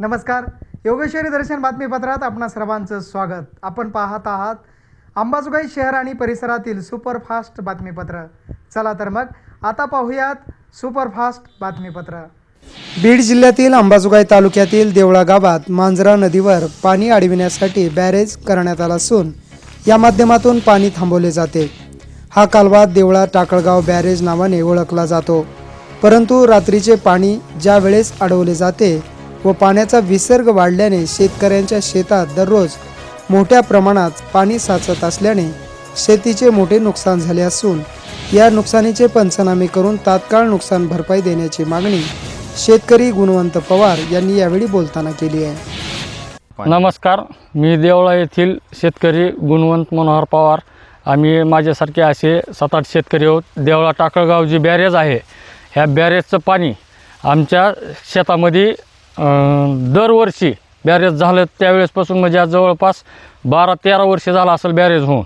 नमस्कार. योगेश्वरी दर्शन बातमीपत्रात आपणा सर्वांचं स्वागत. आपण पाहत आहात अंबाजोगाई शहर आणि परिसरातील सुपरफास्ट बातमीपत्र. चला तर मग आता पाहूयात सुपरफास्ट बातमीपत्र. बीड जिल्ह्यातील अंबाजोगाई तालुक्यातील देवळा गावात मांजरा नदीवर पाणी अडविण्यासाठी बॅरेज करण्यात आला असून या माध्यमातून पाणी थांबवले जाते. हा कालवा देवळा टाकळगाव बॅरेज नावाने ओळखला जातो. परंतु रात्रीचे पाणी ज्या वेळेस अडवले जाते व पाण्याचा विसर्ग वाढल्याने शेतकऱ्यांच्या शेतात दररोज मोठ्या प्रमाणात पाणी साचत असल्याने शेतीचे मोठे नुकसान झाले असून या नुकसानीचे पंचनामे करून तात्काळ नुकसान भरपाई देण्याची मागणी शेतकरी गुणवंत पवार यांनी यावेळी बोलताना केली आहे. नमस्कार मी देवळा येथील शेतकरी गुणवंत मनोहर पवार. आम्ही माझ्यासारखे असे सात आठ शेतकरी आहोत. देवळा टाकळगाव जी बॅरेज आहे. ह्या बॅरेजचं पाणी आमच्या शेतामध्ये दरवर्षी बॅरेज झालं त्यावेळेसपासून म्हणजे आज जवळपास बारा तेरा वर्ष झालं असेल बॅरेज होऊन.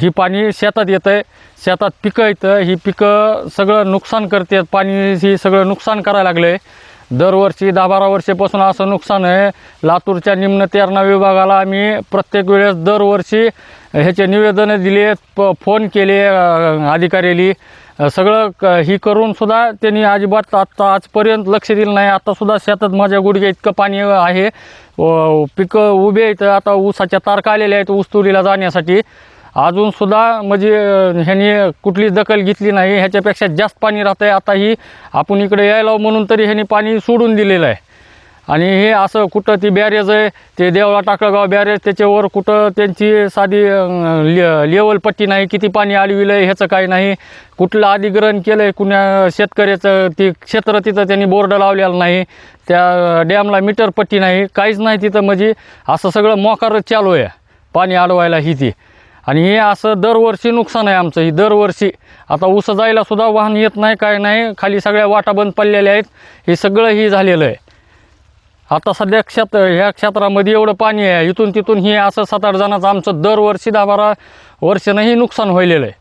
ही पाणी शेतात येतं आहे शेतात पिकं येतं ही पिकं सगळं नुकसान करते पाणी ही सगळं नुकसान करायला लागलं आहे दरवर्षी दहा बारा वर्षापासून असं नुकसान आहे. लातूरच्या निम्न तेरणा विभागाला आम्ही प्रत्येक वेळेस दरवर्षी ह्याचे निवेदनं दिले प फोन केले अधिकाऱ्याली. सगळं क ही करूनसुद्धा त्यांनी अजिबात आत्ता आजपर्यंत लक्ष दिलं नाही. आत्तासुद्धा शेतात माझ्या गुडघ्या इतकं पाणी आहे. व पिकं उभे आहेत. आता ऊसाच्या तारखा आलेल्या आहेत ऊस तुरीला जाण्यासाठी अजूनसुद्धा म्हणजे ह्याने कुठलीच दखल घेतली नाही. ह्याच्यापेक्षा जास्त पाणी राहतं आहे आता ही आपण इकडे यायला म्हणून तरी ह्याने पाणी सोडून दिलेलं आहे. आणि हे असं कुठं ती बॅरेज आहे ते देवळा टाकळगाव बॅरेज त्याच्यावर कुठं त्यांची साधी ले लेवल पट्टी नाही किती पाणी आडविलं आहे ह्याचं काही नाही. कुठलं अधिग्रहण केलं आहे कुण्या शेतकऱ्याचं ती क्षेत्र तिथं त्यांनी बोर्ड लावलेलं नाही. त्या डॅमला मीटर पट्टी नाही काहीच नाही तिथं म्हणजे. असं सगळं मोकारच चालू आहे पाणी अडवायला ही ती. आणि हे असं दरवर्षी नुकसान आहे आमचं ही दरवर्षी. आता ऊस जायला सुद्धा वाहन येत नाही काय नाही खाली सगळ्या वाटा बंद पडलेल्या आहेत. हे सगळं ही झालेलं आहे. आता सध्या क्षेत्र ह्या क्षेत्रामध्ये एवढं पाणी आहे. इथून तिथून हे असं सात आठ जणांचं आमचं दरवर्षी दहा बारा वर्षानंही नुकसान व्हायलेलं आहे.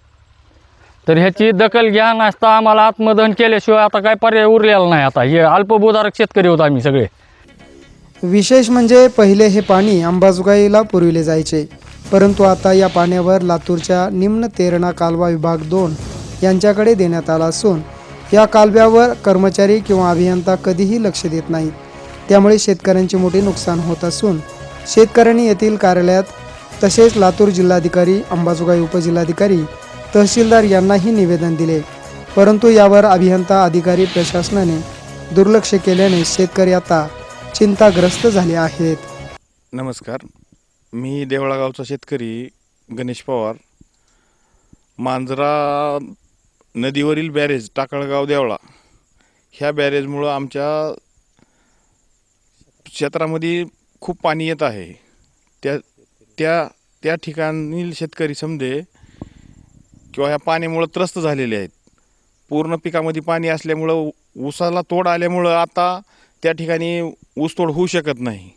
तर ह्याची दखल घ्या नसता आम्हाला आत्मदहन केल्याशिवाय आता काय पर्याय उरलेला नाही आता. हे अल्पभूधारक शेतकरी होत आम्ही सगळे. विशेष म्हणजे पहिले हे पाणी अंबाजोगाईला पुरविले जायचे. परंतु आता या पाण्यावर लातूरच्या निम्न तेरणा कालवा विभाग दोन यांच्याकडे देण्यात आला असून या कालव्यावर कर्मचारी किंवा अभियंता कधीही लक्ष देत नाहीत. त्यामुळे शेतकऱ्यांचे मोठे नुकसान होत असून शेतकऱ्यांनी येथील कार्यालयात तसेच लातूर जिल्हाधिकारी अंबाजोगाई उपजिल्हाधिकारी तहसीलदार यांनाही निवेदन दिले. परंतु यावर अभियंता अधिकारी प्रशासनाने दुर्लक्ष केल्याने शेतकरी आता चिंताग्रस्त झाले आहेत. नमस्कार. मी देवळागावचा शेतकरी गणेश पवार. मांजरा नदीवरील बॅरेज टाकळगाव देवळा ह्या बॅरेजमुळं आमच्या क्षेत्रामध्ये खूप पाणी येत आहे. त्या त्या त्या ठिकाणील शेतकरी समजे किंवा ह्या पाण्यामुळं त्रस्त झालेले आहेत. पूर्ण पिकामध्ये पाणी असल्यामुळं ऊसाला तोड आल्यामुळं आता त्या ठिकाणी ऊसतोड होऊ शकत नाही.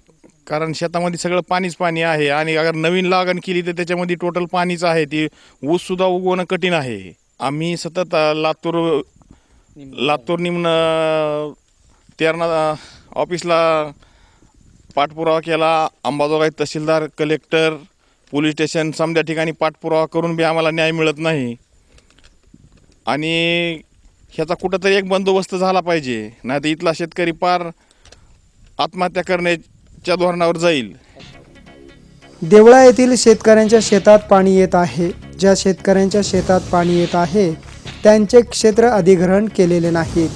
कारण शेतामध्ये सगळं पाणीच पाणी आहे आणि अगर नवीन लागण केली तर त्याच्यामध्ये टोटल पाणीच आहे. ती ऊससुद्धा उगवणं कठीण आहे. आम्ही सतत लातूर लातूर निम्न तेरणा ऑफिसला पाठपुरावा केला. अंबाजोगाई तहसीलदार कलेक्टर पोलीस स्टेशन समजा ठिकाणी पाठपुरावा करून बी आम्हाला न्याय मिळत नाही. आणि ह्याचा कुठंतरी एक बंदोबस्त झाला पाहिजे. नाही तर इथला शेतकरी पार आत्महत्या करण्याच्या धोरणावर जाईल. देवळा येथील शेतकऱ्यांच्या शेतात पाणी येत आहे. ज्या शेतकऱ्यांच्या शेतात पाणी येत आहे त्यांचे क्षेत्र अधिग्रहण केलेले नाहीत.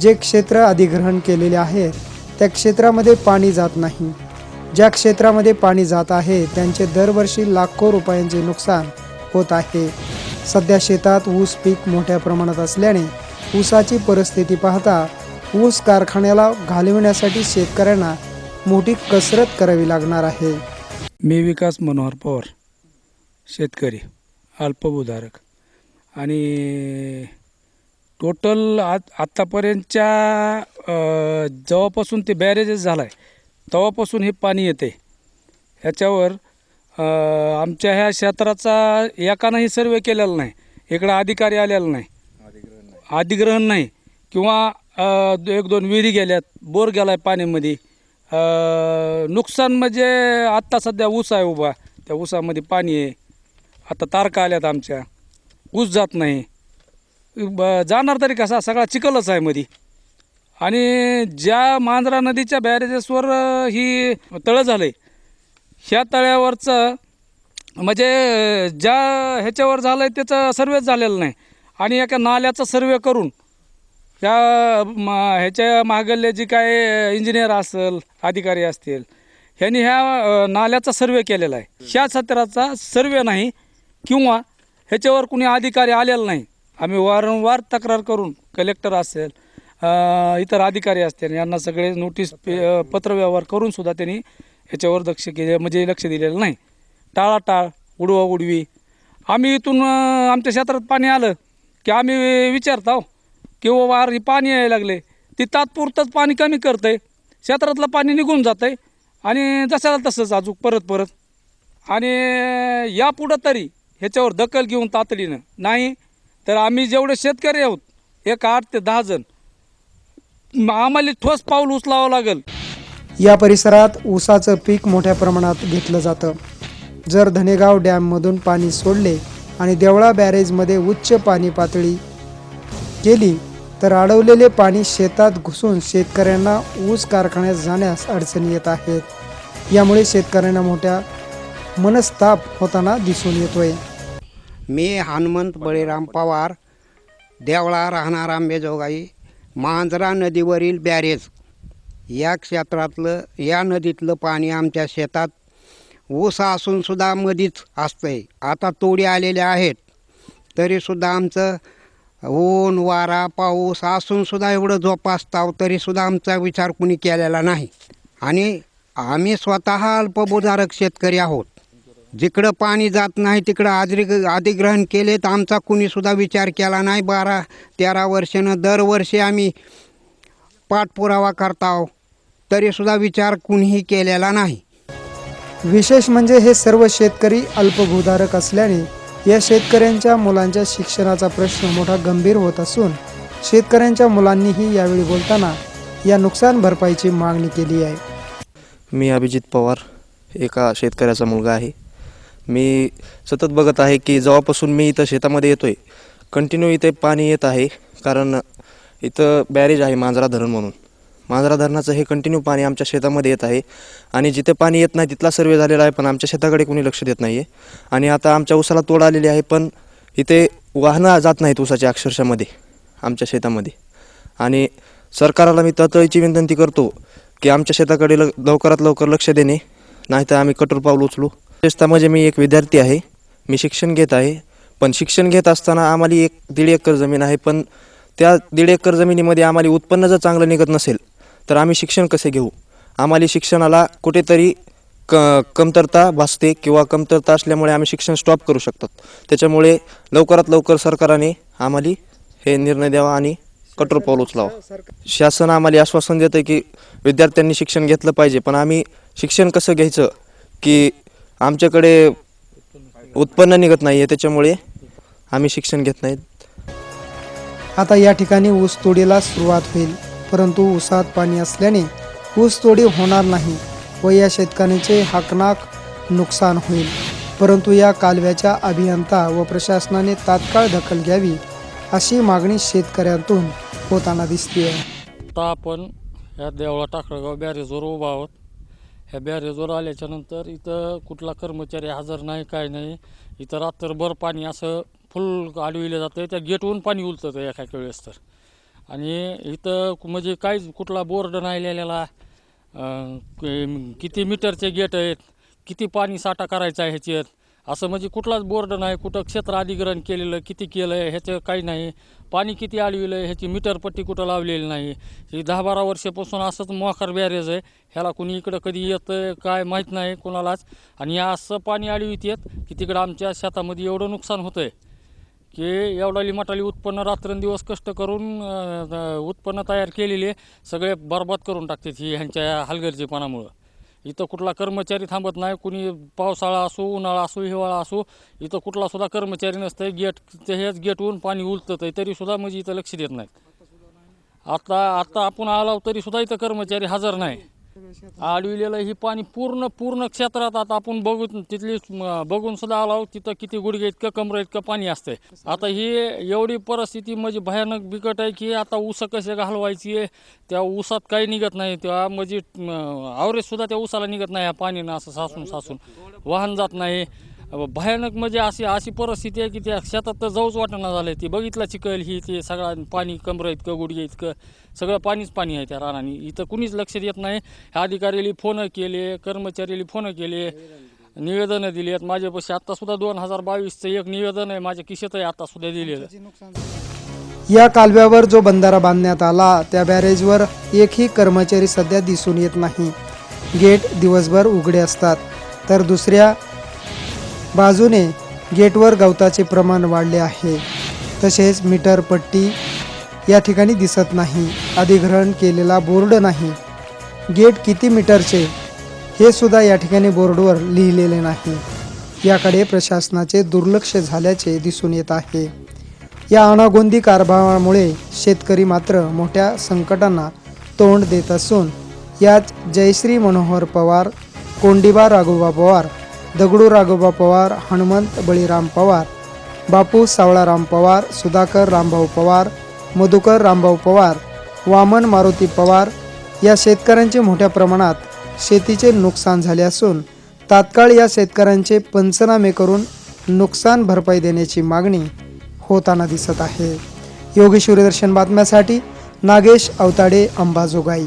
जे क्षेत्र अधिग्रहण केलेले आहेत त्या क्षेत्रामध्ये पाणी जात नाही. ज्या क्षेत्रामध्ये पाणी जात आहे त्यांचे दरवर्षी लाखो रुपयांचे नुकसान होत आहे. सध्या शेतात ऊस पीक मोठ्या प्रमाणात असल्याने ऊसाची परिस्थिती पाहता ऊस कारखान्याला घालविण्यासाठी शेतकऱ्यांना मोठी कसरत करावी लागणार आहे. मी विकास मनोहर पवार शेतकरी अल्पभूधारक आणि टोटल आज आत्तापर्यंतच्या जेव्हापासून ते बॅरेजेस झाला आहे तेव्हापासून हे पाणी येते ह्याच्यावर आमच्या ह्या क्षेत्राचा एकानंही सर्वे केलेला नाही. इकडं अधिकारी आलेला नाही. अधिग्रहण नाही. किंवा एक दोन विहिरी गेल्यात बोर गेलाय पाण्यामध्ये. अ, नुकसान म्हणजे आत्ता सध्या ऊस आहे उभा. त्या ऊसामध्ये पाणी आहे. आता तारका आल्यात आमच्या. ऊस जात नाही. ब जाणार तरी कसा? सगळा चिखलच आहे मध्ये आणि ज्या मांजरा नदीच्या बॅरेजेसवर ही तळं झालं आहे ह्या तळ्यावरचं म्हणजे ज्या ह्याच्यावर झालं आहे त्याचा सर्वेच झालेला नाही. आणि एका नाल्याचा सर्वे करून ह्या म ह्याच्या मागले जी काय इंजिनियर असेल अधिकारी असतील ह्यांनी ह्या नाल्याचा सर्वे केलेला आहे. ह्या सत्राचा सर्वे नाही किंवा ह्याच्यावर कुणी अधिकारी आलेला नाही. आम्ही वारंवार तक्रार करून कलेक्टर असेल इतर अधिकारी असतील यांना सगळे नोटीस पत्रव्यवहार करून सुद्धा त्यांनी ह्याच्यावर दक्ष केले म्हणजे लक्ष दिलेलं नाही. टाळाटाळ उडवा उडवी. आम्ही इथून आमच्या क्षेत्रात पाणी आलं की आम्ही विचारतो की बाबा वार पाणी यायला लागले. ती तात्पुरतंच पाणी कमी करतंय. क्षेत्रातलं पाणी निघून जातं आहे आणि जशाला तसंच अजून परत परत. आणि यापुढं तरी ह्याच्यावर दखल घेऊन तातडीनं नाही तर आम्ही जेवढे शेतकरी आहोत एक आठ ते दहा जण आम्हाला ठोस पाऊल उचलावं लागेल. या परिसरात ऊसाचं पीक मोठ्या प्रमाणात घेतलं जातं. जर धनेगाव डॅममधून पाणी सोडले आणि देवळा बॅरेजमध्ये उच्च पाणी पातळी केली तर अडवलेले पाणी शेतात घुसून शेतकऱ्यांना ऊस कारखान्यात जाण्यास अडचणी येत आहेत. यामुळे शेतकऱ्यांना मोठ्या मनस्ताप होताना दिसून येतोय. मी हनुमंत बळीराम पवार देवळा राहणार आंबेजोगाई मांजरा नदीवरील बॅरेज. या क्षेत्रातलं या नदीतलं पाणी आमच्या शेतात ऊस असूनसुद्धा मधीच असतंय. आता तोडी आलेल्या आहेत. तरीसुद्धा आमचं ऊन वारा पाऊस असूनसुद्धा एवढं जोपासताव तरीसुद्धा आमचा विचार कुणी केलेला नाही. आणि आम्ही स्वतः अल्पभूधारक शेतकरी आहोत. जिकडं पाणी जात नाही तिकडं आजरी अधिग्रहण केले तर आमचा कुणीसुद्धा विचार केला नाही. बारा तेरा वर्षानं दरवर्षी आम्ही पाठपुरावा करताव तरीसुद्धा विचार कुणीही केलेला नाही. विशेष म्हणजे हे सर्व शेतकरी अल्पभूधारक असल्याने या शेतकऱ्यांच्या मुलांच्या शिक्षणाचा प्रश्न मोठा गंभीर होत असून शेतकऱ्यांच्या मुलांनीही यावेळी बोलताना या नुकसान भरपाईची मागणी केली आहे. मी अभिजित पवार एका शेतकऱ्याचा मुलगा आहे. मी सतत बघत आहे की जेव्हापासून मी इथं शेतामध्ये येतो आहे कंटिन्यू इथे पाणी येत आहे कारण इथं बॅरेज आहे मांजरा धरण म्हणून. मांजरा धरणाचं हे कंटिन्यू पाणी आमच्या शेतामध्ये येत आहे आणि जिथे पाणी येत नाही तिथला सर्वे झालेला आहे पण आमच्या शेताकडे कोणी लक्ष देत नाही आहे आणि आता आमच्या ऊसाला तोड आलेली आहे पण इथे वाहनं जात नाहीत ऊसाच्या अक्षरशामध्ये आमच्या शेतामध्ये. आणि सरकाराला मी तळतळीची विनंती करतो की आमच्या शेताकडे ल लवकरात लवकर लक्ष देणे नाहीतर आम्ही कठोर पाऊल उचलू. विशेषतः म्हणजे मी एक विद्यार्थी आहे. मी शिक्षण घेत आहे. पण शिक्षण घेत असताना आम्हाला एक दीड एकर जमीन आहे. पण त्या दीड एकर जमिनीमध्ये आम्हाला उत्पन्न जर चांगलं निघत नसेल तर आम्ही शिक्षण कसे घेऊ? आम्हाला शिक्षणाला कुठेतरी क कमतरता भासते किंवा कमतरता असल्यामुळे आम्ही शिक्षण स्टॉप करू शकतो त्याच्यामुळे लवकरात लवकर सरकारने आम्हाला हे निर्णय द्यावा आणि कठोर पाऊल उचलावं. शासन आम्हाला आश्वासन देतं की विद्यार्थ्यांनी शिक्षण घेतलं पाहिजे. पण आम्ही शिक्षण कसं घ्यायचं? की आमच्याकडे उत्पन्न निघत नाही आहे त्याच्यामुळे आम्ही शिक्षण घेत नाहीत. आता या ठिकाणी ऊस तोडीला सुरुवात होईल परंतु ऊसात पाणी असल्याने ऊस तोडी होणार नाही व या शेतकऱ्यांचे हाकनाक नुकसान होईल. परंतु या कालव्याच्या अभियंता व प्रशासनाने तात्काळ दखल घ्यावी अशी मागणी शेतकऱ्यांतून होताना दिसते आता आपण ह्या देवळा टाकळगाव बॅरेजवर उभा आहोत. ह्या बॅरेजवर आल्याच्यानंतर इथं कुठला कर्मचारी हजर नाही काय नाही. इथं रात्रभर पाणी असं फुल अडविलं जातं. त्या गेटवरून पाणी उलतं एका वेळेस तर. आणि इथं म्हणजे काहीच कुठला बोर्ड नाही लिहिलेला किती मीटरचे गेट आहेत. किती पाणी साठा करायचा आहे ह्याच्यात. असं म्हणजे कुठलाच बोर्ड नाही कुठं क्षेत्र अधिग्रहण केलेलं किती केलं आहे ह्याचं काही नाही. पाणी किती अडविलं आहे ह्याची मीटरपट्टी कुठं लावलेली नाही. ही दहा बारा वर्षापासून असंच मोकार बॅरेज आहे. ह्याला कुणी इकडं कधी येतं काय माहीत नाही कोणालाच. आणि या असं पाणी अडवीत येत की तिकडं आमच्या शेतामध्ये एवढं नुकसान होतं आहे की एवढाली मटाली उत्पन्न रात्रंदिवस कष्ट करून उत्पन्न तयार केलेले सगळे बरबाद करून टाकतात ही ह्यांच्या हलगर्जीपणामुळं. इथं कुठला कर्मचारी थांबत नाही कुणी पावसाळा असो उन्हाळा असो हिवाळा असो इथं कुठला सुद्धा कर्मचारी नसतं गेट हेच गेटवरून पाणी उलतत आहे तरीसुद्धा म्हणजे इथं लक्ष देत नाहीत. आता आता आपण आलो तरी सुद्धा इथं कर्मचारी हजर नाही. आडविलेलं ही पाणी पूर्ण पूर्ण क्षेत्रात आता आपण बघू तिथली बघून सुद्धा आलो तिथं किती गुडघे इतकं कमरं इतकं पाणी असतंय. आता ही एवढी परिस्थिती म्हणजे भयानक बिकट आहे की आता ऊस कसे घालवायची आहे त्या ऊसात काही निघत नाही त्या म्हणजे आवरेज सुद्धा त्या ऊसाला निघत नाही पाणी पाणीनं असं सासून सासून वाहन जात नाही. भयानक म्हणजे अशी अशी परिस्थिती आहे की त्या शेतात तर जाऊच वाटणं झालं ती बघितलं चिकल ही ते सगळं पाणी कमरं इतकं गुडघे इतकं सगळं पाणीच पाणी आहे त्या रानाने. इथं कुणीच लक्ष देत नाही. ह्या अधिकाऱ्याला फोन केले कर्मचाऱ्याला फोन केले निवेदनं दिली आहेत माझ्यापाशी आत्तासुद्धा दोन हजार बावीसचं एक निवेदन आहे. माझ्या किशेतही आहे आत्तासुद्धा दिलेलं. या कालव्यावर जो बंधारा बांधण्यात आला त्या बॅरेजवर एकही कर्मचारी सध्या दिसून येत नाही. गेट दिवसभर उघडे असतात. तर दुसऱ्या बाजूने गेटवर गवताचे प्रमाण वाढले आहे. तसेच मीटर पट्टी या ठिकाणी दिसत नाही. अधिग्रहण केलेला बोर्ड नाही. गेट किती मीटरचे हे सुद्धा या ठिकाणी बोर्डवर लिहिलेले नाही. याकडे प्रशासनाचे दुर्लक्ष झाल्याचे दिसून येत आहे. या अनागोंदी कारभारामुळे शेतकरी मात्र मोठ्या संकटांना तोंड देत असून यात जयश्री मनोहर पवार कोंडिबा राघोबा पवार दगडू राघोबा पवार हनुमंत बळीराम पवार बापू सावळाराम पवार सुधाकर रामभाऊ पवार मधुकर रामभाऊ पवार वामन मारुती पवार या शेतकऱ्यांचे मोठ्या प्रमाणात शेतीचे नुकसान झाले असून तात्काळ या शेतकऱ्यांचे पंचनामे करून नुकसान भरपाई देण्याची मागणी होताना दिसत आहे. योगेश्वरी दर्शन बातम्यासाठी नागेश अवताडे अंबाजोगाई.